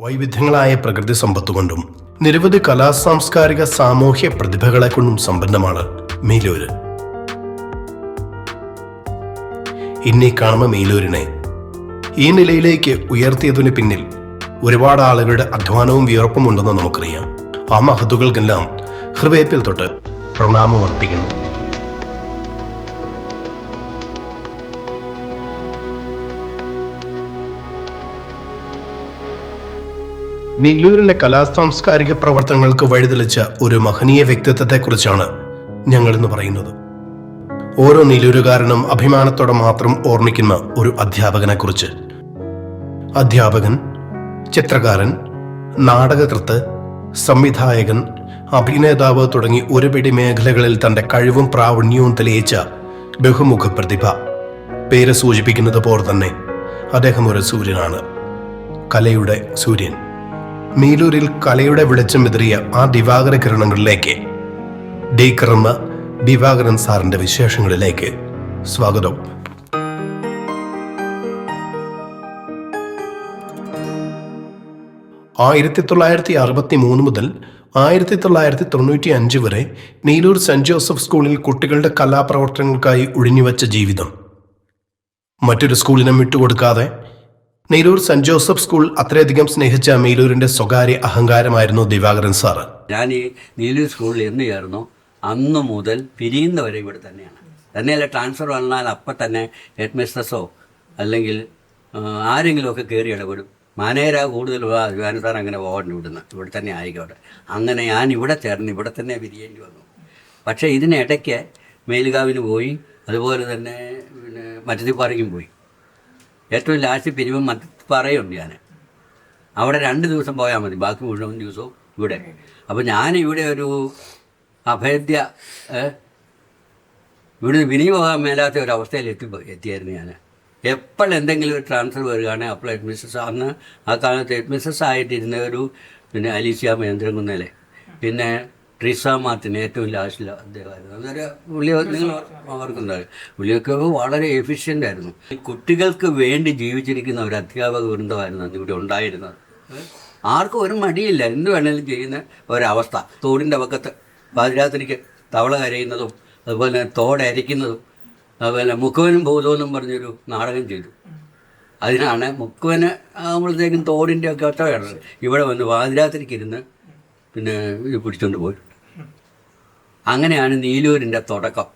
വൈവിധ്യങ്ങളായ പ്രകൃതി സമ്പത്തുകൊണ്ടും നിരവധി കലാ സാംസ്കാരിക സാമൂഹ്യ പ്രതിഭകളെ കൊണ്ടും സമ്പന്നമാണ് മേലൂര്. ഇന്നീ കാണുന്ന മേലൂരിനെ ഈ നിലയിലേക്ക് ഉയർത്തിയതിനു പിന്നിൽ ഒരുപാട് ആളുകളുടെ അധ്വാനവും വിയർപ്പും ഉണ്ടെന്ന് നമുക്കറിയാം. ആ മഹത്തുകൾക്കെല്ലാം ഹൃദയത്തിൽ തൊട്ട് പ്രണാമം അർപ്പിക്കുന്നു. നീലൂരിലെ കലാ സാംസ്കാരിക പ്രവർത്തനങ്ങൾക്ക് വഴിതെളിച്ച ഒരു മഹനീയ വ്യക്തിത്വത്തെക്കുറിച്ചാണ് ഞങ്ങൾ ഇന്ന് പറയുന്നത്. ഓരോ നെല്ലൂരുകാരനും അഭിമാനത്തോടെ മാത്രം ഓർമ്മിക്കുന്ന ഒരു അധ്യാപകനെ കുറിച്ച് അധ്യാപകൻ ചിത്രകാരൻ നാടകകൃത്ത് സംവിധായകൻ അഭിനേതാവ് തുടങ്ങി ഒരുപിടി മേഖലകളിൽ തന്റെ കഴിവും പ്രാവീണ്യവും തെളിയിച്ച ബഹുമുഖ പ്രതിഭ. പേര് സൂചിപ്പിക്കുന്നത് പോലെ തന്നെ അദ്ദേഹം ഒരു സൂര്യനാണ്. കലയുടെ സൂര്യൻ. മീലൂരിൽ കലയുടെ വെളിച്ചം വിതറിയ ആ ദിവാകര കിരണങ്ങളിലേക്ക് ഡി കർമ്മ ദിവാകരൻ സാറിന്റെ വിശേഷങ്ങളിലേക്ക് സ്വാഗതം. ആയിരത്തി തൊള്ളായിരത്തി അറുപത്തി മൂന്ന് മുതൽ ആയിരത്തി തൊള്ളായിരത്തി തൊണ്ണൂറ്റി അഞ്ച് വരെ നീലൂർ സെന്റ് ജോസഫ് സ്കൂളിൽ കുട്ടികളുടെ കലാപ്രവർത്തനങ്ങൾക്കായി ഒഴിഞ്ഞുവച്ച ജീവിതം. മറ്റൊരു സ്കൂളിനും വിട്ടുകൊടുക്കാതെ നീലൂർ സെന്റ് ജോസഫ് സ്കൂൾ അത്രയധികം സ്നേഹിച്ച മേലൂരിന്റെ സ്വകാര്യ അഹങ്കാരമായിരുന്നു ദിവാകരൻ സാർ. ഞാൻ ഈ നീലൂർ സ്കൂളിൽ എന്ന് ചേർന്നു. അന്ന് മുതൽ പിരിയുന്നവരെ ഇവിടെ തന്നെയാണ്. തന്നെയല്ല ട്രാൻസ്ഫർ വന്നാൽ അപ്പം തന്നെ ഹെഡ് മിസ്റ്റസോ അല്ലെങ്കിൽ ആരെങ്കിലും ആരെങ്കിലുമൊക്കെ കയറി ഇടപെടും. മാനേജരാ കൂടുതൽ സാർ അങ്ങനെ പോകണ്ട ഇവിടുന്ന്. ഇവിടെ തന്നെ ആയിക്കോട്ടെ. അങ്ങനെ ഞാൻ ഇവിടെ ചേർന്ന് ഇവിടെ തന്നെ പിരിയേണ്ടി വന്നു. പക്ഷേ ഇതിനിടയ്ക്ക് മേലുകാവിന് പോയി അതുപോലെ തന്നെ പിന്നെ മറ്റത്തിപ്പാറയ്ക്കും പോയി. ഏറ്റവും ലാസ്റ്റ് പിരിവും മത്തിപ്പാറയുണ്ട് ഞാൻ അവിടെ രണ്ട് ദിവസം പോയാൽ മതി. ബാക്കി മുഴുവൻ ദിവസവും ഇവിടെ. അപ്പോൾ ഞാൻ ഇവിടെ ഒരു അഭേദ്യ ഇവിടുന്ന് ഇവിടെ വിനിയോഗം പോകാൻ മേലാത്ത ഒരു അവസ്ഥയിൽ എത്തി എത്തിയായിരുന്നു ഞാൻ എപ്പോഴെന്തെങ്കിലും ഒരു ട്രാൻസ്ഫർ വരികയാണെങ്കിൽ അപ്പോൾ ഹെഡ്മിസ്ട്രസ് അന്ന് ആ കാലത്ത് ഹെഡ്മിസ്ട്രസ് ആയിട്ടിരുന്ന ഒരു പിന്നെ അലീസിയ മഹേന്ദ്രൻ കുന്നേലെ പിന്നെ ട്രിസ മാർട്ടിൻ ഏറ്റവും ലാസ്റ്റിൽ അദ്ദേഹമായിരുന്നു അതൊരു പുള്ളി നിങ്ങൾ അവർക്കുണ്ടായി. പുള്ളിയൊക്കെ വളരെ എഫിഷ്യന്റ് ആയിരുന്നു. കുട്ടികൾക്ക് വേണ്ടി ജീവിച്ചിരിക്കുന്ന ഒരു അധ്യാപക വൃന്ദമായിരുന്നു അന്ന് ഇവിടെ ഉണ്ടായിരുന്നത്. ആർക്കും ഒരു മടിയില്ല. എന്ത് വേണേലും ചെയ്യുന്ന ഒരവസ്ഥ. തോടിന്റെ പക്കത്ത് പാതിരാത്രിക്ക് തവള കരയുന്നതും അതുപോലെ തോടരയ്ക്കുന്നതും അതുപോലെ മുക്കുവനും ഭൂതവും പറഞ്ഞൊരു നാടകം ചെയ്തു. അതിനാണ് മുക്കുവന് ആകുമ്പോഴത്തേക്കും തോടിന്റെ ഒക്കെ ഒറ്റ ഇവിടെ വന്ന് പാതിരാത്രിക്ക് ഇരുന്ന് പിന്നെ പിടിച്ചുകൊണ്ട് പോയിട്ടുണ്ട് അങ്ങനെയാണ് നീലൂരിന്റെ തുടക്കം.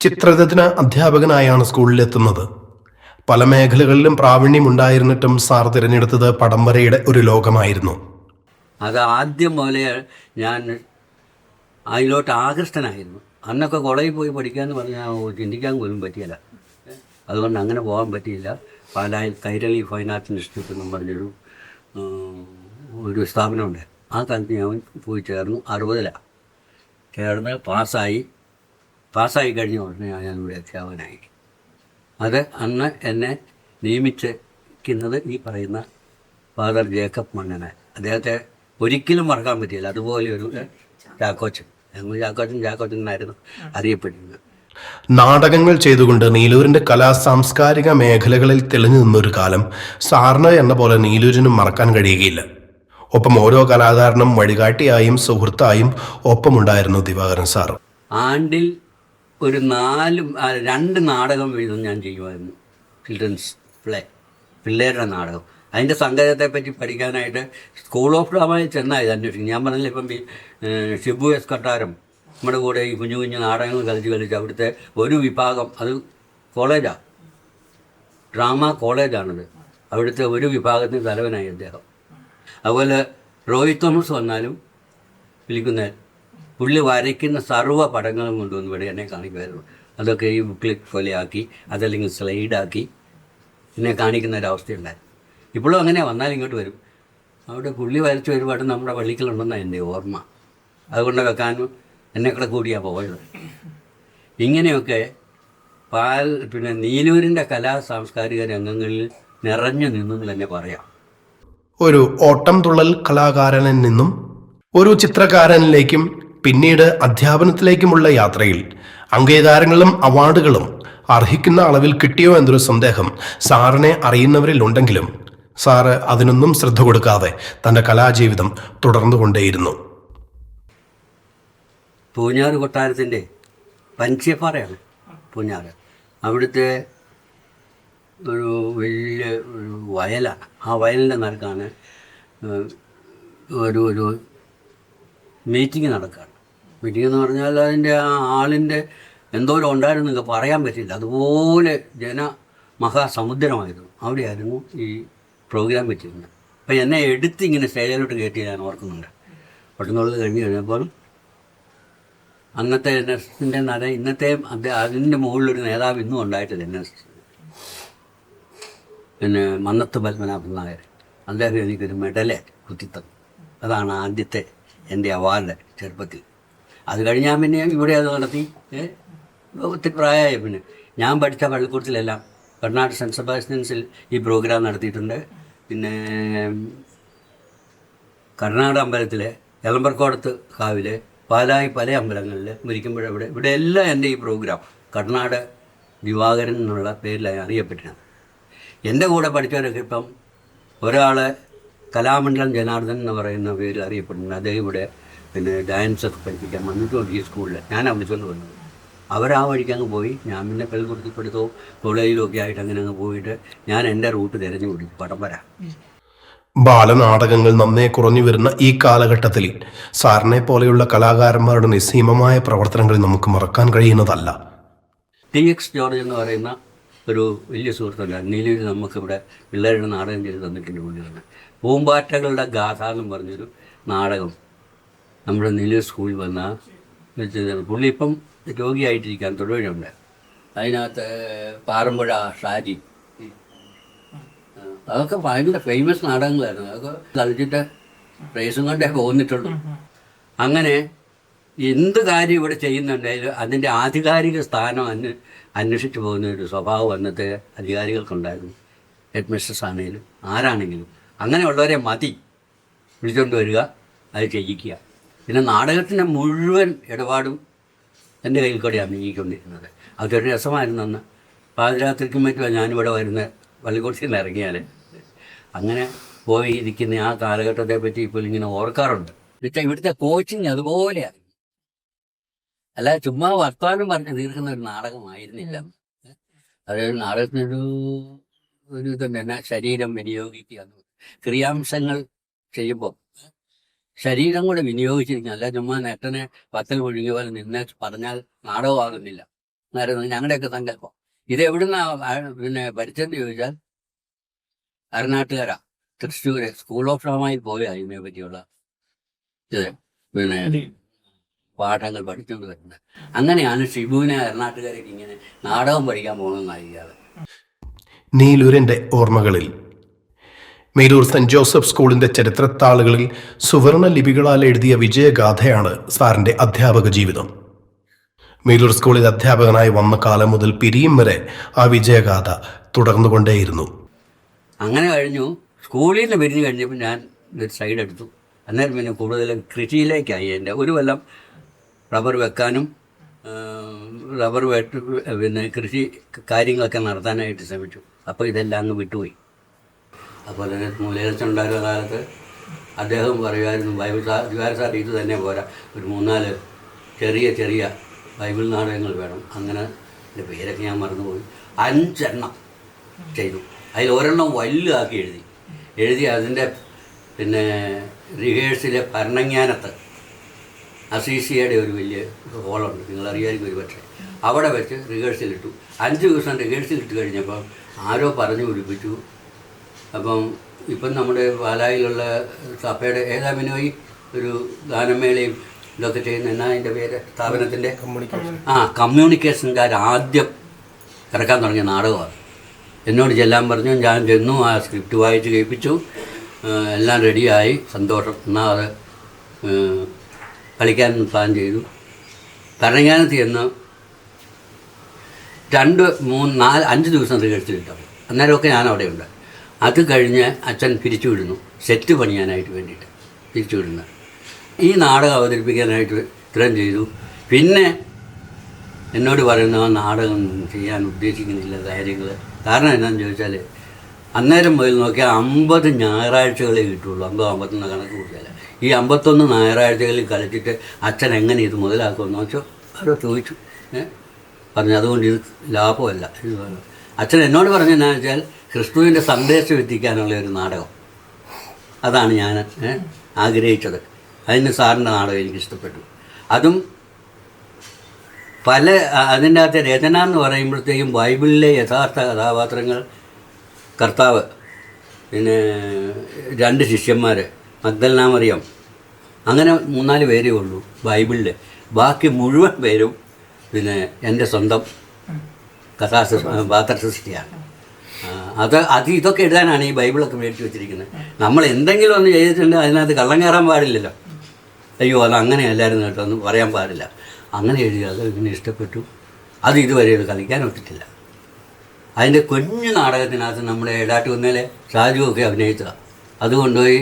ചിത്രരചന അധ്യാപകനായാണ് സ്കൂളിലെത്തുന്നത്. പല മേഖലകളിലും പ്രാവീണ്യം ഉണ്ടായിരുന്നിട്ടും സാർ തിരഞ്ഞെടുത്തത് പടം വരയുടെ ഒരു ലോകമായിരുന്നു. അത് ആദ്യം പോലെ ഞാൻ അതിലോട്ട് ആകൃഷ്ടനായിരുന്നു. അന്നൊക്കെ കോളേജിൽ പോയി പഠിക്കാമെന്ന് പറഞ്ഞാൽ ചിന്തിക്കാൻ പോലും പറ്റിയില്ല. അതുകൊണ്ട് അങ്ങനെ പോകാൻ പറ്റിയില്ല. പാലായിൽ കൈരളി ഫൈൻ ആർട്സ് ഇൻസ്റ്റിറ്റ്യൂട്ട് എന്ന് പറഞ്ഞൊരു ഒരു സ്ഥാപനമുണ്ട്. ആ കാലത്ത് ഞാൻ പോയി ചേർന്നു. അറുപതിലാണ് ചേർന്ന് പാസ്സായി പാസ്സായി കഴിഞ്ഞ ഉടനെ ഞാൻ ഇവിടെ അധ്യാപകനായി. അത് അന്ന് എന്നെ നിയമിച്ചിരിക്കുന്നത് ഈ പറയുന്ന ഫാദർ ജേക്കബ് മണ്ണനെ അദ്ദേഹത്തെ ഒരിക്കലും മറക്കാൻ പറ്റിയില്ല. അതുപോലെ ഒരു ചാക്കോച്ചൻ. ഞങ്ങൾ ചാക്കോച്ചൻ ചാക്കോച്ചൻ എന്നായിരുന്നു അറിയപ്പെടുന്നത്. നാടകങ്ങൾ ചെയ്തുകൊണ്ട് നീലൂരിന്റെ കലാ സാംസ്കാരിക മേഖലകളിൽ തെളിഞ്ഞു നിന്നൊരു കാലം സാറിന് എന്ന പോലെ നീലൂരിനും മറക്കാൻ കഴിയുകയില്ല. ഒപ്പം ഓരോ കലാകാരനും വഴികാട്ടിയായും സുഹൃത്തായും ഒപ്പമുണ്ടായിരുന്നു ദിവാകരൻ സാർ. ആണ്ടിൽ ഒരു നാല് രണ്ട് നാടകം വീതം ഞാൻ ചെയ്യുമായിരുന്നു. ചിൽഡ്രൻസ് പ്ലേ പിള്ളേരുടെ നാടകം. അതിന്റെ സംഗീതത്തെ പറ്റി പഠിക്കാനായിട്ട് സ്കൂൾ ഓഫ് ഡ്രാമയിൽ ചെന്നാൽ ഇത് അന്വേഷിക്കും ഞാൻ പറഞ്ഞില്ല ഇപ്പം ഷിബു എസ് കട്ടാരം നമ്മുടെ കൂടെ ഈ കുഞ്ഞു കുഞ്ഞു നാടകങ്ങൾ കളിച്ച് കളിച്ച് അവിടുത്തെ ഒരു വിഭാഗം അത് കോളേജാണ് ഡ്രാമ കോളേജാണത്. അവിടുത്തെ ഒരു വിഭാഗത്തിന് തലവനായി അദ്ദേഹം. അതുപോലെ റോഹിത് തോമസ് വന്നാലും വിളിക്കുന്ന പുള്ളി വരയ്ക്കുന്ന സർവ പടങ്ങളും കൊണ്ടുവന്ന് ഇവിടെ എന്നെ കാണിക്കുമായിരുന്നു. അതൊക്കെ ഈ ബുക്കിൽ പോലെയാക്കി അതല്ലെങ്കിൽ സ്ലൈഡാക്കി എന്നെ കാണിക്കുന്ന ഒരവസ്ഥയുണ്ടായിരുന്നു. ഇപ്പോഴും അങ്ങനെ വന്നാലും ഇങ്ങോട്ട് വരും. അവിടെ പുള്ളി വരച്ച ഒരുപാട് നമ്മുടെ പള്ളിക്കലുണ്ടെന്നാണ് എന്റെ ഓർമ്മ. അതുകൊണ്ട് വെക്കാനും എന്നെ കൂടെ കൂടിയാണ് പോയത്. ഇങ്ങനെയൊക്കെ പാൽ പിന്നെ നീലൂരിന്റെ കലാ സാംസ്കാരിക രംഗങ്ങളിൽ നിറഞ്ഞു നിന്നെന്ന് തന്നെ പറയാം. ഒരു ഓട്ടം തുള്ളൽ കലാകാരനിൽ നിന്നും ഒരു ചിത്രകാരനിലേക്കും പിന്നീട് അധ്യാപനത്തിലേക്കുമുള്ള യാത്രയിൽ അംഗീകാരങ്ങളും അവാർഡുകളും അർഹിക്കുന്ന അളവിൽ കിട്ടിയോ എന്നൊരു സന്ദേഹം സാറിനെ അറിയുന്നവരിൽ ഉണ്ടെങ്കിലും സാറ് അതിനൊന്നും ശ്രദ്ധ കൊടുക്കാതെ തന്റെ കലാജീവിതം തുടർന്നുകൊണ്ടേയിരുന്നു. പൂഞ്ഞാറ് കൊട്ടാരത്തിന്റെ പഞ്ചിയപ്പാറയാണ് പൂഞ്ഞാറ്. അവിടുത്തെ ഒരു വലിയ ഒരു വയലാണ് ആ വയലിന്റെ നടുക്കാണ് ഒരു ഒരു മീറ്റിംഗ് നടക്കുകയാണ് മീറ്റിംഗ് എന്ന് പറഞ്ഞാൽ അതിന്റെ ആ ആളിന്റെ എന്തോരം ഉണ്ടായിരുന്നു നിങ്ങൾക്ക് പറയാൻ പറ്റില്ല. അതുപോലെ ജന മഹാസമുദ്രമായിരുന്നു. അവിടെയായിരുന്നു ഈ പ്രോഗ്രാം വെച്ചിരുന്നത്. അപ്പോൾ എന്നെ എടുത്ത് ഇങ്ങനെ സ്റ്റേജിലോട്ട് കയറ്റി ഞാൻ ഓർക്കുന്നുണ്ട്. പെട്ടെന്നുള്ളത് കഴിഞ്ഞ് കഴിഞ്ഞപ്പോൾ അന്നത്തെ എൻ എസ് എസിന്റെ നര ഇന്നത്തെ അത് അതിന്റെ മുകളിലൊരു നേതാവ് ഇന്നും ഉണ്ടായിട്ടില്ല എൻ എസ് പിന്നെ മന്നത്ത് പത്മനാഭൻ നായർ. അദ്ദേഹം എനിക്കൊരു മെഡൽ കുത്തിത്തന്നു. അതാണ് ആദ്യത്തെ എന്റെ അവാർഡ് ചെറുപ്പത്തിൽ. അത് കഴിഞ്ഞാൽ പിന്നെ ഇവിടെ അത് നടത്തി. ഒത്തിരി പ്രായമായ പിന്നെ. ഞാൻ പഠിച്ച പള്ളിക്കൂടത്തിലെല്ലാം കർണാടക സെന്റ് സെബാസ്റ്റ്യൻസിൽ ഈ പ്രോഗ്രാം നടത്തിയിട്ടുണ്ട്. പിന്നെ കർണാടക അമ്പലത്തിലെ എളമ്പർക്കോടത്ത് കാവിലെ പാലായി പല അമ്പലങ്ങളിൽ മരിക്കുമ്പോഴവിടെ ഇവിടെ എല്ലാം എന്റെ ഈ പ്രോഗ്രാം കർണാടക ദിവാകരൻ എന്നുള്ള പേരിലായി അറിയപ്പെട്ടിരുന്നത്. എന്റെ കൂടെ പഠിച്ചവരൊക്കെ ഇപ്പം ഒരാൾ കലാമണ്ഡലം ജനാർദ്ദൻ എന്ന് പറയുന്ന പേരിൽ അറിയപ്പെടുന്നുണ്ട്. അദ്ദേഹം ഇവിടെ പിന്നെ ഡാൻസ് ഒക്കെ പഠിപ്പിക്കാൻ വന്നിട്ടുണ്ട് ഈ സ്കൂളിൽ ഞാൻ വിളിച്ചുകൊണ്ട് വന്നത്. അവരാ വഴിക്ക് അങ്ങ് പോയി. ഞാൻ പിന്നെ പെൽക്കുടുത്തിപ്പെടുത്തോ കോളേജിലോ ഒക്കെ ആയിട്ട് അങ്ങനെ അങ്ങ് പോയിട്ട് ഞാൻ എന്റെ റൂട്ട് തിരഞ്ഞു പിടിച്ചു വരാം. ബാലനാടകങ്ങൾ നന്നേ കുറഞ്ഞു വരുന്ന ഈ കാലഘട്ടത്തിൽ സാറിനെ പോലെയുള്ള കലാകാരന്മാരുടെ നിസ്സീമമായ പ്രവർത്തനങ്ങൾ നമുക്ക് മറക്കാൻ കഴിയുന്നതല്ല. ടി എക്സ് ജോർജ് എന്ന് പറയുന്ന ഒരു വലിയ സുഹൃത്തുണ്ട്. നീലയിൽ നമുക്കിവിടെ പിള്ളേരുടെ നാടകം ചെയ്ത് തന്നിട്ടുണ്ട് തന്നെ. പൂമ്പാറ്റകളുടെ ഗാഥ എന്നും പറഞ്ഞൊരു നാടകം നമ്മുടെ നീലൂർ സ്കൂളിൽ വന്ന വെച്ചതാണ് പുള്ളി ഇപ്പം രോഗിയായിട്ടിരിക്കാൻ തൊടുവഴിയുണ്ട് അതിനകത്ത് പാറമ്പുഴ ഷാജി. അതൊക്കെ ഭയങ്കര ഫേമസ് നാടകങ്ങളായിരുന്നു. അതൊക്കെ കളിച്ചിട്ട് പ്രൈസും കൊണ്ടേ പോന്നിട്ടുള്ളൂ അങ്ങനെ എന്ത് കാര്യം ഇവിടെ ചെയ്യുന്നുണ്ടെങ്കിലും അതിന്റെ ആധികാരിക സ്ഥാനം അന്വ അന്വേഷിച്ചു പോകുന്ന ഒരു സ്വഭാവം അന്നത്തെ അധികാരികൾക്കുണ്ടായിരുന്നു. ഹെഡ് മിസ്റ്റേഴ്സ് ആണെങ്കിലും ആരാണെങ്കിലും. അങ്ങനെയുള്ളവരെ മതി. വിളിച്ചുകൊണ്ട് വരിക അത് ചെയ്യിക്കുക. പിന്നെ നാടകത്തിന്റെ മുഴുവൻ ഇടപാടും എന്റെ കയ്യിൽ കൂടെയാണ് നീങ്ങിക്കൊണ്ടിരുന്നത് അതൊരു രസമായിരുന്നു അന്ന് പാതിരാത്രിക്കും മറ്റുമാണ് ഞാനിവിടെ വരുന്ന വള്ളിക്കുറിച്ചിൽ നിന്ന് ഇറങ്ങിയാൽ അങ്ങനെ പോയി ഇരിക്കുന്ന ആ കാലഘട്ടത്തെ പറ്റി ഇപ്പോൾ ഇങ്ങനെ ഓർക്കാറുണ്ട്. ഇവിടുത്തെ കോച്ചിങ് അതുപോലെയാണ് അല്ല ചുമ്മാ വർത്തമാനം പറഞ്ഞ് തീർക്കുന്ന ഒരു നാടകമായിരുന്നില്ല. അതൊരു നാടകത്തിനൊരു ഒരു ഇതുണ്ട് തന്നെ ശരീരം വിനിയോഗിക്കുക. ക്രിയാംശങ്ങൾ ചെയ്യുമ്പോൾ ശരീരം കൂടെ വിനിയോഗിച്ചിരിക്കുക അല്ല ചുമ്മാ നെട്ടനെ പത്തൽ ഒഴുകിയ പോലെ നിന്ന് പറഞ്ഞാൽ നാടകമാകുന്നില്ല. എന്നായിരുന്നു ഞങ്ങളുടെയൊക്കെ സങ്കല്പം. ഇത് എവിടുന്ന പിന്നെ ഭരിച്ചെന്ന് ചോദിച്ചാൽ അരനാട്ടുകാരാ തൃശ്ശൂര് സ്കൂൾ ഓഫ് ഡ്രാമയിൽ പോയ ഇതിനെ പറ്റിയുള്ള ഇത്. പിന്നെ പാഠങ്ങൾ പഠിച്ചുകൊണ്ട് വരുന്നത്. അങ്ങനെയാണ് ഷിബുവിനെ എറണാട്ടുകാരേക്ക് ഇങ്ങനെ നാടകം പഠിക്കാൻ പോകണമെന്നാണ് ഇയാൾ നീലൂരിന്റെ ഓർമ്മകളിൽ. മേലൂർ സെന്റ് ജോസഫ് സ്കൂളിന്റെ ചരിത്രത്താളുകളിൽ സുവർണ ലിപികളാൽ എഴുതിയ വിജയഗാഥയാണ് സാറിന്റെ അധ്യാപക ജീവിതം. മേലൂർ സ്കൂളിൽ അധ്യാപകനായി വന്ന കാലം മുതൽ പിരിയും വരെ ആ വിജയഗാഥ തുടർന്നുകൊണ്ടേയിരുന്നു. അങ്ങനെ കഴിഞ്ഞു. സ്കൂളിൽ നിന്ന് പിരിഞ്ഞു കഴിഞ്ഞപ്പോൾ ഞാൻ ഒരു സൈഡ് എടുത്തു. അന്നേരം പിന്നെ കൂടുതൽ കൃഷിയിലേക്കായി എന്റെ ഒരു കൊല്ലം റബ്ബർ വെക്കാനും റബ്ബർ വെട്ട് പിന്നെ കൃഷി കാര്യങ്ങളൊക്കെ നടത്താനായിട്ട് ശ്രമിച്ചു. അപ്പോൾ ഇതെല്ലാം അങ്ങ് വിട്ടുപോയി. അതുപോലെ തന്നെ മൂലയച്ചുണ്ടായിരുന്ന കാലത്ത് അദ്ദേഹം പറയുമായിരുന്നു ബൈബിൾ സാ ദിവാര സാർ ഇത് തന്നെ പോരാ. ഒരു മൂന്നാൽ ചെറിയ ചെറിയ ബൈബിൾ നാടകങ്ങൾ വേണം. അങ്ങനെ എന്റെ പേരൊക്കെ ഞാൻ മറന്നുപോയി. അഞ്ചെണ്ണം ചെയ്തു. അതിൽ ഒരെണ്ണം വലുതാക്കി എഴുതി. എഴുതി അതിന്റെ പിന്നെ റിഹേഴ്സിലെ ഭരണജ്ഞാനത്ത് അസീസിയയുടെ ഒരു വലിയ ഹോളുണ്ട്. നിങ്ങൾ അറിയാമായിരിക്കും ഒരു പക്ഷേ. അവിടെ വെച്ച് റിഹേഴ്സൽ ഇട്ടു. അഞ്ച് ദിവസം റിഹേഴ്സൽ ഇട്ട് കഴിഞ്ഞപ്പം ആരോ പറഞ്ഞു പിടിപ്പിച്ചു അപ്പം ഇപ്പം നമ്മുടെ പാലായിലുള്ള സഭയുടെ ഏതാ ബിനോയി ഒരു ഗാനമേളയും ഇതൊക്കെ ചെയ്യുന്ന എന്നാ അതിന്റെ പേര്? സ്ഥാപനത്തിന്റെ? ആ കമ്മ്യൂണിക്കേഷൻകാർ ആദ്യം ഇറക്കാൻ തുടങ്ങിയ നാടകമാണ്. എന്നോട് ചെല്ലാൻ പറഞ്ഞു. ഞാൻ ചെന്നു ആ സ്ക്രിപ്റ്റ് വായിച്ച് കേൾപ്പിച്ചു. എല്ലാം റെഡിയായി സന്തോഷം. എന്നാൽ അത് കളിക്കാൻ പ്ലാൻ ചെയ്തു. ഭരണങ്ങാനത്ത് ചെന്ന് രണ്ട് മൂന്ന് നാല് അഞ്ച് ദിവസം കഴിച്ചിട്ടുണ്ടാവും അന്നേരമൊക്കെ ഞാൻ അവിടെ ഉണ്ട് അത് കഴിഞ്ഞ് അച്ഛൻ പിരിച്ചു വിടുന്നു സെറ്റ് പണിയാനായിട്ട് വേണ്ടിയിട്ട് പിരിച്ചു വിടുന്നു ഈ നാടകം അവതരിപ്പിക്കാനായിട്ട് ഇത്രയും ചെയ്തു. പിന്നെ എന്നോട് പറയുന്ന നാടകം ചെയ്യാൻ ഉദ്ദേശിക്കുന്നില്ല കാര്യങ്ങൾ കാരണം എന്താണെന്ന് ചോദിച്ചാൽ അന്നേരം മുതൽ നോക്കിയാൽ അമ്പത് ഞായറാഴ്ചകളെ കിട്ടുള്ളൂ. അമ്പത് അമ്പത്തൊന്ന് കണക്ക് കൂട്ടിയാൽ ഈ അമ്പത്തൊന്ന് ഞായറാഴ്ചകളിൽ കളിച്ചിട്ട് അച്ഛൻ എങ്ങനെ ഇത് മുതലാക്കുമെന്ന് വെച്ചോ? ആരോ ചോദിച്ചു. പറഞ്ഞു അതുകൊണ്ട് ഇത് ലാഭമല്ല. എന്ന് പറഞ്ഞു. അച്ഛൻ എന്നോട് പറഞ്ഞെന്നു വെച്ചാൽ ക്രിസ്തുവിന്റെ സന്ദേശം എത്തിക്കാനുള്ള ഒരു നാടകം. അതാണ് ഞാൻ ആഗ്രഹിച്ചത്. അതിന് സാറിന്റെ നാടകം എനിക്ക് ഇഷ്ടപ്പെട്ടു. അതും പല അതിന്റെ അകത്തെ രചന എന്ന് പറയുമ്പോഴത്തേക്കും ബൈബിളിലെ യഥാർത്ഥ കഥാപാത്രങ്ങൾ കർത്താവ് പിന്നെ രണ്ട് ശിഷ്യന്മാർ മഗ്ദൽനാമറിയം അങ്ങനെ മൂന്നാൽ പേരേ ഉള്ളൂ ബൈബിളിൽ ബാക്കി മുഴുവൻ പേരും പിന്നെ എന്റെ സ്വന്തം കഥാസ പാത്ര സൃഷ്ടിയാണ് അത് അത് ഇതൊക്കെ എഴുതാനാണ് ഈ ബൈബിളൊക്കെ മേടിച്ച് വെച്ചിരിക്കുന്നത്. നമ്മൾ എന്തെങ്കിലും ഒന്ന് ചെയ്തിട്ടുണ്ടെങ്കിൽ അതിനകത്ത് കള്ളം കയറാൻ പാടില്ലല്ലോ. അയ്യോ അത് അങ്ങനെയല്ലായിരുന്നു കേട്ടോ എന്ന് പറയാൻ പാടില്ല. അങ്ങനെ എഴുതി അത് ഇങ്ങനെ ഇഷ്ടപ്പെട്ടു. അത് ഇതുവരെ ഇത് കളിക്കാൻ ഒട്ടിട്ടില്ല അതിന്റെ കുഞ്ഞു നാടകത്തിനകത്ത് നമ്മുടെ ഷാജു ഒക്കെ അഭിനയിച്ചതാണ് അത് കൊണ്ടുപോയി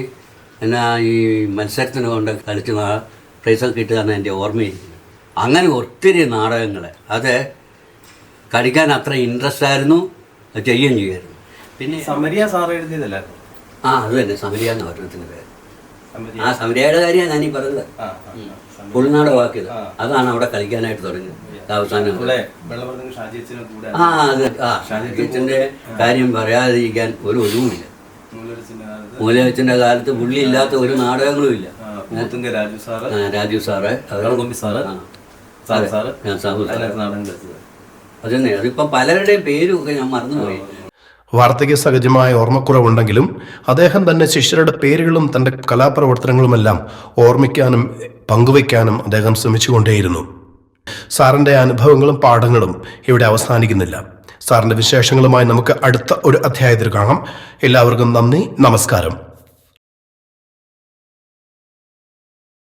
എന്നാ ഈ മത്സരത്തിന് കൊണ്ട് കളിച്ച് പ്രൈസൊക്കെ കിട്ടുകയെന്ന് എന്റെ ഓർമ്മയിൽ അങ്ങനെ ഒത്തിരി നാടകങ്ങൾ അത് കളിക്കാൻ അത്ര ഇൻട്രസ്റ്റ് ആയിരുന്നു ചെയ്യുകയും ചെയ്യുമായിരുന്നു പിന്നെ സമരിയ സാർ എഴുതിയതല്ലേ? ആ അത് തന്നെ. സമരിയ എന്ന ഒരെണ്ണത്തിന്റെ പേര്. ആ സമരിയയുടെ കാര്യമാണ് ഞാനീ പറഞ്ഞത്. ആ, ആ. അതാണ് അവിടെ കളിക്കാനായിട്ട് തുടങ്ങിയത്. അവസാനം ഷാജി ആ അത് ആ ഷാജിത്തിന്റെ കാര്യം പറയാതിരിക്കാൻ ഒരു ഒഴിവുമില്ല നൂലൊലിച്ചിന്റെ കാലത്ത് മൂലവച്ചന്റെ കാലത്ത് പുള്ളി ഇല്ലാത്ത ഒരു നാടകങ്ങളും ഇല്ല. രാജു സാറ്. രാജു സാറ്. കൊമ്പി സാറ്. സാറ് സാറ്. നാടകം കളിച്ചത്. അത് തന്നെ. അതിപ്പം പലരുടെയും പേരും ഒക്കെ ഞാൻ മറന്നുപോയി. വാർദ്ധക്യ സഹജമായ ഓർമ്മക്കുറവുണ്ടെങ്കിലും അദ്ദേഹം തന്റെ ശിഷ്യരുടെ പേരുകളും തന്റെ കലാപ്രവർത്തനങ്ങളുമെല്ലാം ഓർമ്മിക്കാനും പങ്കുവയ്ക്കാനും അദ്ദേഹം ശ്രമിച്ചുകൊണ്ടേയിരുന്നു. സാറിന്റെ അനുഭവങ്ങളും പാഠങ്ങളും ഇവിടെ അവസാനിക്കുന്നില്ല. സാറിന്റെ വിശേഷങ്ങളുമായി നമുക്ക് അടുത്ത ഒരു അധ്യായത്തിൽ കാണാം. എല്ലാവർക്കും നന്ദി നമസ്കാരം.